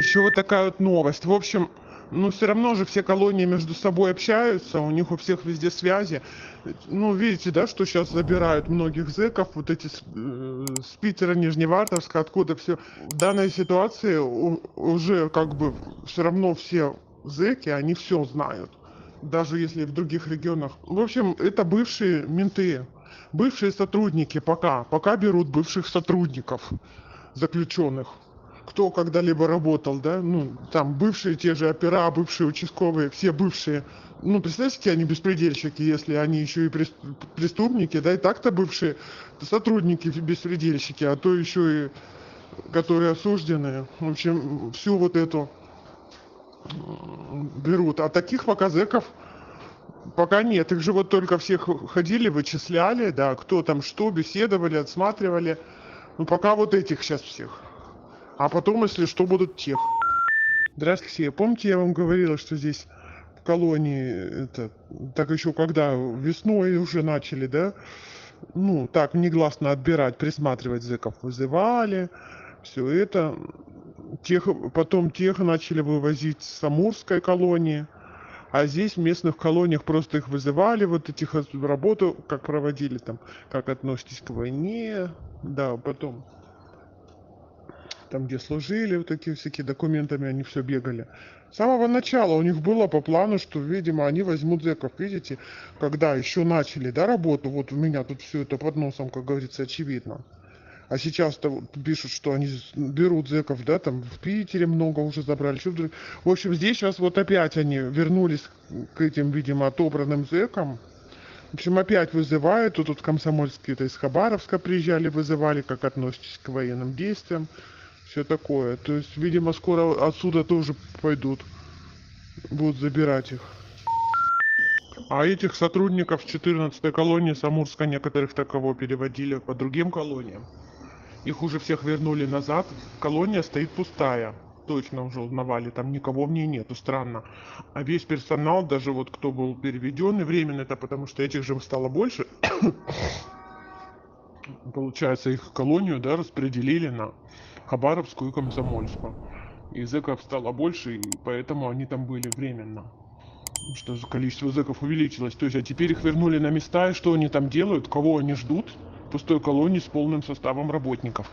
Еще вот такая вот новость. В общем, ну все равно же все колонии между собой общаются, у них у всех везде связи. Ну, видите, да, что сейчас забирают многих зэков, вот эти с, э, с Нижневартовска, откуда все. В данной ситуации у- уже как бы все равно все зэки, они все знают. Даже если в других регионах. В общем, это бывшие менты, бывшие сотрудники пока. Пока берут бывших сотрудников заключенных кто когда-либо работал, да, ну, там бывшие те же опера, бывшие участковые, все бывшие, ну, представьте, какие они беспредельщики, если они еще и прес- преступники, да, и так-то бывшие сотрудники беспредельщики, а то еще и которые осуждены, в общем, всю вот эту берут. А таких пока зэков пока нет. Их же вот только всех ходили, вычисляли, да, кто там что, беседовали, отсматривали. Ну, пока вот этих сейчас всех. А потом, если что, будут тех. Здравствуйте. Помните, я вам говорила, что здесь в колонии, это, так еще когда весной уже начали, да, ну, так негласно отбирать, присматривать зэков вызывали, все это. Тех, потом тех начали вывозить с Амурской колонии, а здесь в местных колониях просто их вызывали, вот этих ос- работу, как проводили там, как относитесь к войне, да, потом там, где служили, вот такие всякие документами они все бегали. С самого начала у них было по плану, что, видимо, они возьмут зэков. Видите, когда еще начали, да, работу, вот у меня тут все это под носом, как говорится, очевидно. А сейчас-то пишут, что они берут зэков, да, там в Питере много уже забрали. В общем, здесь сейчас вот опять они вернулись к этим, видимо, отобранным зэкам. В общем, опять вызывают. Тут, тут комсомольские, это из Хабаровска приезжали, вызывали, как относитесь к военным действиям. Все такое. То есть, видимо, скоро отсюда тоже пойдут. Будут забирать их. А этих сотрудников 14 колонии Самурска некоторых таково переводили по другим колониям. Их уже всех вернули назад. Колония стоит пустая. Точно уже узнавали, там никого в ней нету, странно. А весь персонал, даже вот кто был переведен, и временно это потому что этих же стало больше, получается, их колонию, да, распределили на Хабаровскую и Комсомольскую. И зэков стало больше, и поэтому они там были временно. Что количество зэков увеличилось. То есть, а теперь их вернули на места, и что они там делают, кого они ждут? Пустой колонии с полным составом работников.